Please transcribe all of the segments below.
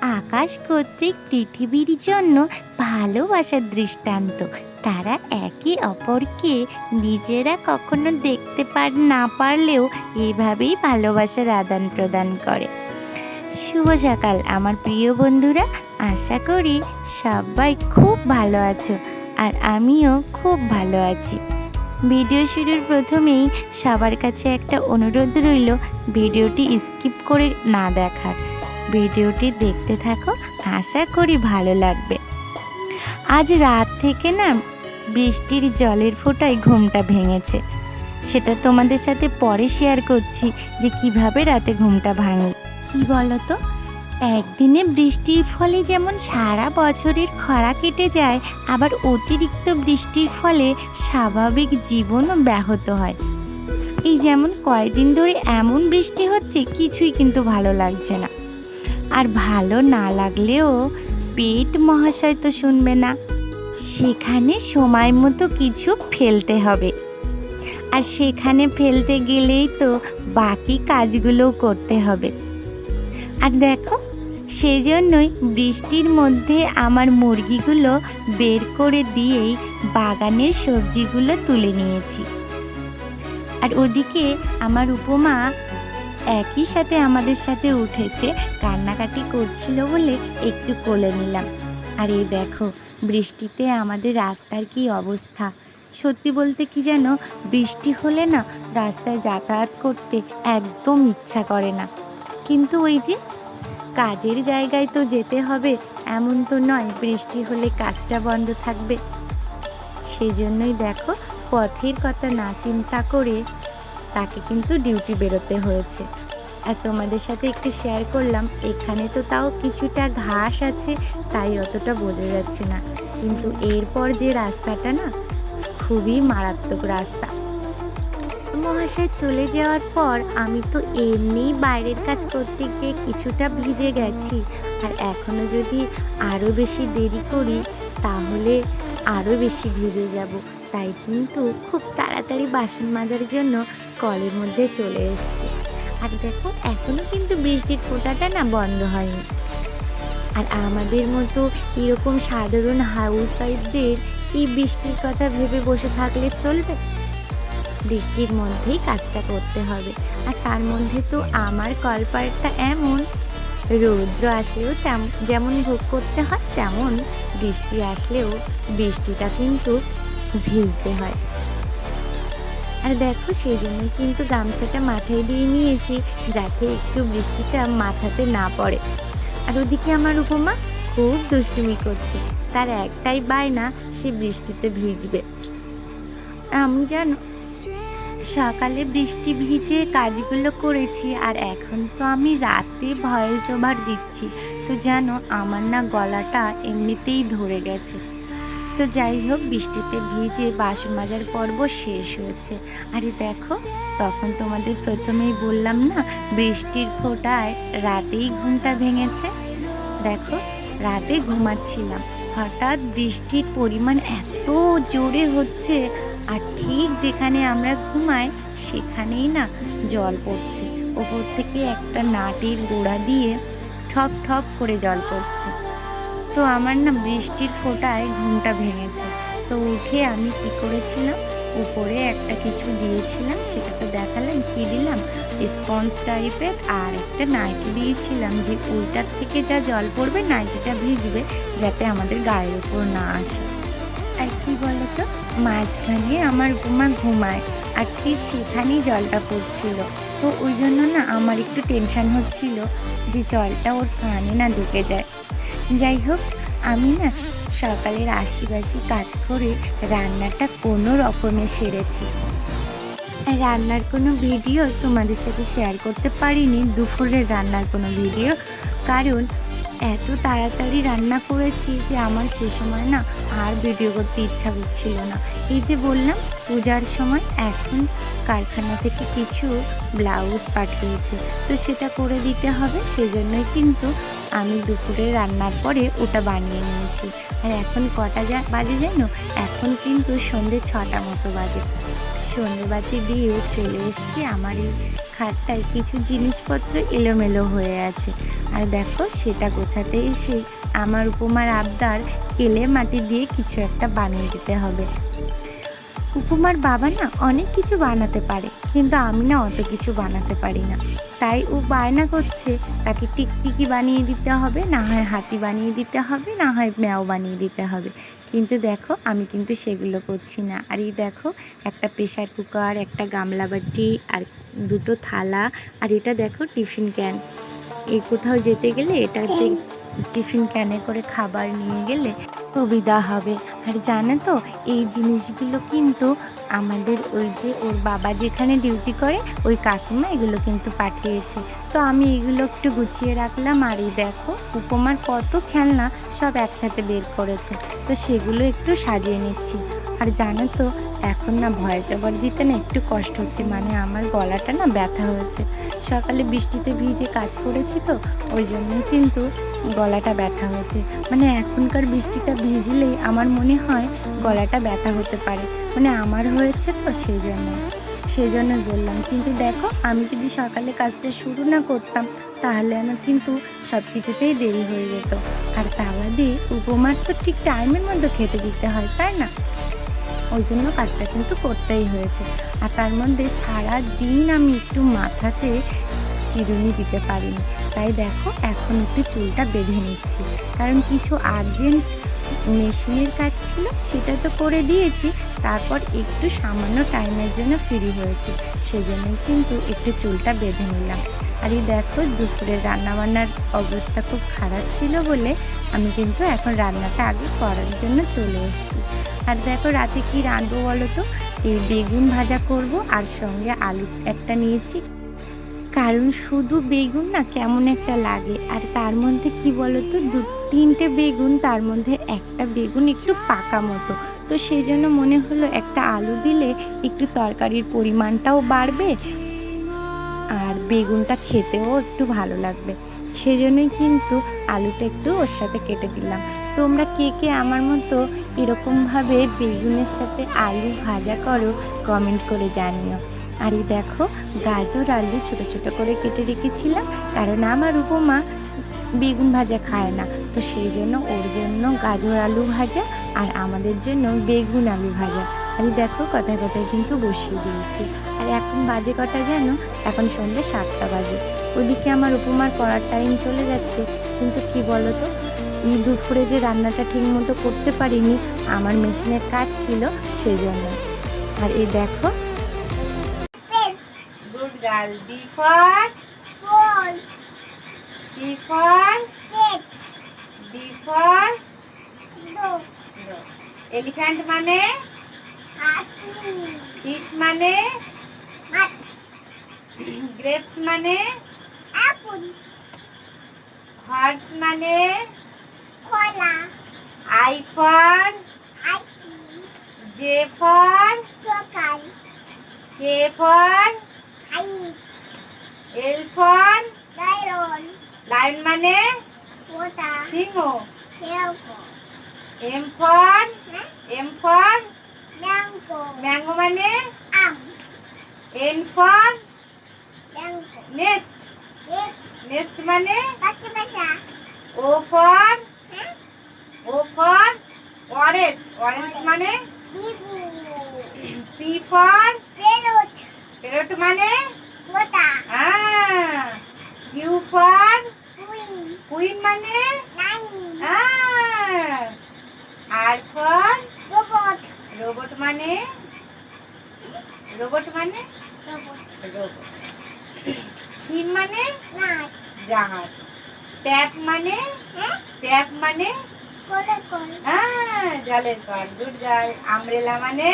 আকাশ কর্তৃক পৃথিবীর জন্য ভালোবাসার দৃষ্টান্ত। তারা একে অপরকে নিজেরা কখনো দেখতে পার, না পারলেও এভাবেই ভালোবাসার আদান প্রদান করে। শুভ সকাল, আমার প্রিয় বন্ধুরা। আশা করি সবাই খুব ভালো আছো আর আমিও খুব ভালো আছি। ভিডিও শুরুর প্রথমেই সবার কাছে একটা অনুরোধ রইল, ভিডিওটি স্কিপ করে না দেখার। ভিডিওটি দেখতে থাকো। আশা করি ভালো লাগবে। আজ রাত থেকে না বৃষ্টির জলের ফোঁটায় ঘুমটা ভেঙেছে। সেটা তোমাদের সাথে পরে শেয়ার করছি যে কীভাবে রাতে ঘুমটা ভাঙে। কি বলো তো একদিনে বৃষ্টির ফলে যেমন সারা বছরের খরা কেটে যায়, আবার অতিরিক্ত বৃষ্টির ফলে স্বাভাবিক জীবনও ব্যাহত হয়। এই যেমন কয়দিন ধরে এমন বৃষ্টি হচ্ছে, কিছুই কিন্তু ভালো লাগছে না। আর ভালো না লাগলেও পেট মহাশয় তো শুনবে না। সেখানে সময় মতো কিছু ফেলতে হবে। আর সেখানে ফেলতে গেলেই তো বাকি কাজগুলোও করতে হবে। আর দেখো সেই জন্যই বৃষ্টির মধ্যে আমার মুরগিগুলো বের করে দিয়েই বাগানের সবজিগুলো তুলে নিয়েছি। আর ওদিকে আমার উপমা একই সাথে আমাদের সাথে উঠেছে, কান্নাকাটি করছিল বলে একটু কোলে নিলাম। আর এই দেখো, বৃষ্টিতে আমাদের রাস্তার কি অবস্থা? সত্যি বলতে কি যেন বৃষ্টি হলে না রাস্তায় যাতায়াত করতে একদম ইচ্ছা করে না। কিন্তু ওই যে, কাজের জায়গায় তো যেতে হবে, এমন তো নয় বৃষ্টি হলে কাজটা বন্ধ থাকবে। সেজন্যই দেখো, পথের কথা না চিন্তা করে তাকে কিন্তু ডিউটি বেরোতে হয়েছে। আর তোমাদের সাথে একটু শেয়ার করলাম, এখানে তো তাও কিছুটা ঘাস আছে, তাই অতটা বোঝা যাচ্ছে না। কিন্তু এরপর যে রাস্তাটা না, খুবই মারাত্মক রাস্তা। মহাশয় চলে যাওয়ার পর আমি তো এমনিই বাইরের কাজ করতে গিয়ে কিছুটা ভিজে গেছি। আর এখনও যদি আরও বেশি দেরি করি, তাহলে আরও বেশি ভিজে যাব। তাই কিন্তু খুব তাড়াতাড়ি বাসন মাজার জন্য কলের মধ্যে চলে এসেছি। আর দেখো এখনও কিন্তু বৃষ্টির ফোঁটাটা না বন্ধ হয়নি। আর আমাদের মতো এরকম সাধারণ হাউস ওয়াইফদের এই বৃষ্টির কথা ভেবে বসে থাকলে চলবে? বৃষ্টির মধ্যেই কাজটা করতে হবে। আর তার মধ্যে তো আমার কলপারটা এমন, রৌদ্র আসলেও তেমন যেমন ভোগ করতে হয়, তেমন বৃষ্টি আসলেও বৃষ্টিটা কিন্তু ভিজতে হয়। আর দেখো, সেই জন্য কিন্তু গামছাটা মাথায় দিয়ে নিয়েছি, যাতে একটু বৃষ্টিটা মাথাতে না পড়ে। আর ওদিকে আমার উপমা খুব দুষ্টুমি করছে। তার একটাই বায়না, সে বৃষ্টিতে ভিজবে। আমি জানো সকালে বৃষ্টি ভিজে কাজগুলো করেছি, আর এখন তো আমি রাতে ভয়েস ওভার দিচ্ছি। তো জানো আমার না গলাটা এমনিতেই ধরে গেছে। তো যাই হোক, বৃষ্টিতে ভিজে বাসন মাজার পর্ব শেষ হয়েছে। আরে দেখো, তখন তোমাদের প্রথমেই বললাম না, বৃষ্টির ফোঁটায় রাতেই ঘুমটা ভেঙেছে? দেখো, রাতে ঘুমাচ্ছিলাম। হঠাৎ বৃষ্টির পরিমাণ এত জোরে হচ্ছে, আর ঠিক যেখানে আমরা ঘুমাই, সেখানেই না জল পড়ছে। ওপর থেকে একটা নাটের গোড়া দিয়ে ঠপ ঠপ করে জল পড়ছে। তো আমার না বৃষ্টির ফোঁটায় ঘুমটা ভেঙেছে। তো উঠে আমি কি করেছিলাম? উপরে একটা কিছু দিয়েছিলাম সেটা তো দেখালাম, কি দিলাম? স্পঞ্জ টাইপের আর একটা নাইটি দিয়েছিলাম যে ওইটার থেকে যা জল পড়বে নাইটিটা ভিজবে যাতে আমাদের গায়ের উপর না আসে। আর কি বলতো? মাঝখানে আমার ঘুমা ঘুমায় আর ঠিক সেখানেই জলটা পড়ছিল। তো ওই জন্য না আমার একটু টেনশন হচ্ছিল যে জলটা ওর কানে না ঢুকে যায়। যাই হোক, আমি না সকালের আশিবাসি কাজ করে রান্নাটা কোনো রকমে সেরেছি। রান্নার কোনো ভিডিও তোমাদের সাথে শেয়ার করতে পারিনি, দুপুরের রান্নার কোনো ভিডিও। কারণ এত তাড়াতাড়ি রান্না করেছি যে আমার সে সময় না আর ভিডিও করতে ইচ্ছা করছিল না। এই যে বললাম, পূজার সময় এখন কারখানা থেকে কিছু ব্লাউজ পাঠিয়েছে। তো সেটা করে দিতে হবে, সেজন্যই কিন্তু আমি দুপুরে রান্নার পরে ওটা বানিয়ে নিয়েছি। আর এখন কটা যা বাজে জানো? এখন কিন্তু সন্ধে ছটা মতো বাজে। সন্ধ্যেবাতি দিয়েও চলে এসছি। আমার এই খাটটায় কিছু জিনিসপত্র এলোমেলো হয়ে আছে। আর দেখো, সেটা গোছাতে এসে আমার উপমার আবদার কেলে মাটি দিয়ে কিছু একটা বানিয়ে দিতে হবে। উপমার বাবা না অনেক কিছু বানাতে পারে। কিন্তু আমি না অত কিছু বানাতে পারি না। তাই ও বায়না করছে, তাকে টিকটিকি বানিয়ে দিতে হবে, না হয় হাতি বানিয়ে দিতে হবে, না হয় ম্যাও বানিয়ে দিতে হবে। কিন্তু দেখো, আমি কিন্তু সেগুলো করছি না। আর এই দেখো, একটা প্রেশার কুকার, একটা গামলা বাটি, আর দুটো থালা, আর এটা দেখো টিফিন ক্যান। এই কোথাও যেতে গেলে এটাতে টিফিন ক্যানে করে খাবার নিয়ে গেলে সুবিধা হবে। আর জানো তো, এই জিনিসগুলো কিন্তু আমাদের ওই যে ওর বাবা যেখানে ডিউটি করে, ওই কাকিমা এগুলো কিন্তু পাঠিয়েছে। তো আমি এগুলো একটু গুছিয়ে রাখলাম। আর এই দেখো, উপমার কত খেলনা সব একসাথে বের করেছে। তো সেগুলো একটু সাজিয়ে নিচ্ছি। আর জানো তো, এখন না ভয়েস ওভার দিতে না একটু কষ্ট হচ্ছে। মানে আমার গলাটা না ব্যথা হয়েছে সকালে বৃষ্টিতে ভিজে কাজ করেছি তো, ওই জন্যই কিন্তু গলাটা ব্যথা হয়েছে মানে এখনকার বৃষ্টিটা ভিজলেই আমার মনে হয় গলাটা ব্যথা হতে পারে। মানে আমার হয়েছে তো সেই জন্য সেই জন্য বললাম। কিন্তু দেখো, আমি যদি সকালে কাজটা শুরু না করতাম, তাহলে আমার কিন্তু সব কিছুতেই দেরি হয়ে যেত। আর তাওয়া দিয়ে উপমার তো ঠিক টাইমের মধ্যে খেতে দিতে হয়, তাই না? ওই জন্য কাজটা কিন্তু করতেই হয়েছে। আর তার মধ্যে সারা দিন আমি একটু মাথাতে চিরুনি দিতে পারিনি। তাই দেখো, এখন একটু চুলটা বেঁধে নিচ্ছি। কারণ কিছু আর্জেন্ট মেশিনের কাজ ছিল, সেটা তো করে দিয়েছি। তারপর একটু সামান্য টাইমের জন্য ফ্রি হয়েছি। সেই জন্য কিন্তু একটু চুলটা বেঁধে নিলাম। আর এই দেখো দুপুরের রান্নাবান্নার অবস্থা খুব খারাপ ছিল বলে আমি কিন্তু এখন রান্নাটা আগে করার জন্য চলে এসেছি। আর দেখো, রাতে কি রাঁধবো বলো তো? এই বেগুন ভাজা করব আর সঙ্গে আলু একটা নিয়েছি। কারণ শুধু বেগুন না, কেমন একটা লাগে। আর তার মধ্যে কি বলতো দু, তিনটে বেগুন, তার মধ্যে একটা বেগুন একটু পাকা মতো। তো সেই জন্য মনে হলো একটা আলু দিলে একটু তরকারির পরিমাণটাও বাড়বে বেগুনটা খেতেও একটু ভালো লাগবে। সেই জন্যই কিন্তু আলুটা একটু ওর সাথে কেটে দিলাম। তোমরা কে কে আমার মতো এরকমভাবে বেগুনের সাথে আলু ভাজা করো কমেন্ট করে জানিও। আর এই দেখো, গাজর আলু ছোট ছোট করে কেটে রেখেছিলাম, কারণ আমার উপমা বেগুন ভাজা খায় না। তো সেই জন্য ওর জন্য গাজর আলু ভাজা আর আমাদের জন্য বেগুন আলু ভাজা। আমি দেখো কথায় কথায় কিন্তু বসিয়ে দিয়েছি। আর এখন বাজে কটা যেন এখন সন্ধ্যে সাতটা বাজে। ওদিকে আমার উপমার পড়ার টাইম চলে যাচ্ছে। কিন্তু কি বলো তো এই দুপুরে যে রান্নাটা ঠিক মতো করতে পারিনি আমার মেশিনের কাজ ছিল সেই জন্য আর এই দেখো। Good girl B for Ball, C for cat, D for dog, elephant মানে? ফিশ মানে? মাছ, গ্রেপস মানে? আপেল, হর্স মানে? কলা, আই ফর জে ফর সকাল, K for kite, L for lion, lion মানে সিংহ। M for M for mango, মানে? আম, এন ফর নেস্ট নেস্ট মানে? O for O for orange orange মানে? পি ফর পেলুট, প্যারট মানে? ওটা, কিউ ফর কুইন মানে? Nine, R for robot, মানে? Robot মানে? রোবট, রোবট মানে? জাহাজ ট্যাপ মানে? ট্যাপ মানে? কোলে জলের কল গুড গার্ল আমব্রেলা মানে?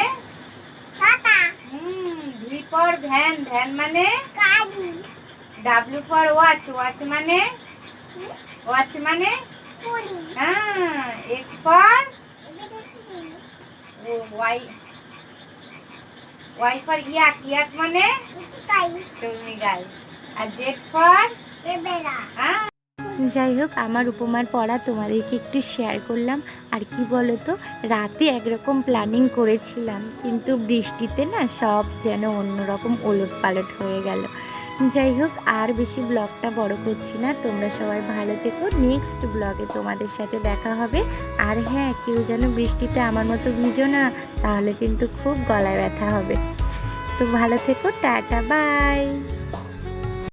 Hmm V for van van মানে? গাড়ি, ডাব্লিউ ফর ওয়াচ ওয়াচ মানে? ওয়াচ মানে? হ্যাঁ X for Y Y for yak yak মানে? চর্মি গাই আর জেড ফর? হ্যাঁ। যাই হোক আমার উপমার পড়া তোমাদেরকে একটু শেয়ার করলাম। আর কি বলো তো রাতে একরকম প্ল্যানিং করেছিলাম কিন্তু বৃষ্টিতে না সব যেন অন্যরকম ওলট পালট হয়ে গেল। যাই হোক আর বেশি ব্লগটা বড় করছি না। তোমরা সবাই ভালো থেকো। নেক্সট ব্লগে তোমাদের সাথে দেখা হবে। আর হ্যাঁ কেউ যেন বৃষ্টিতে আমার মতো ভিজো না, তাহলে কিন্তু খুব গলায় ব্যথা হবে। তো ভালো থেকো। Tata, bye!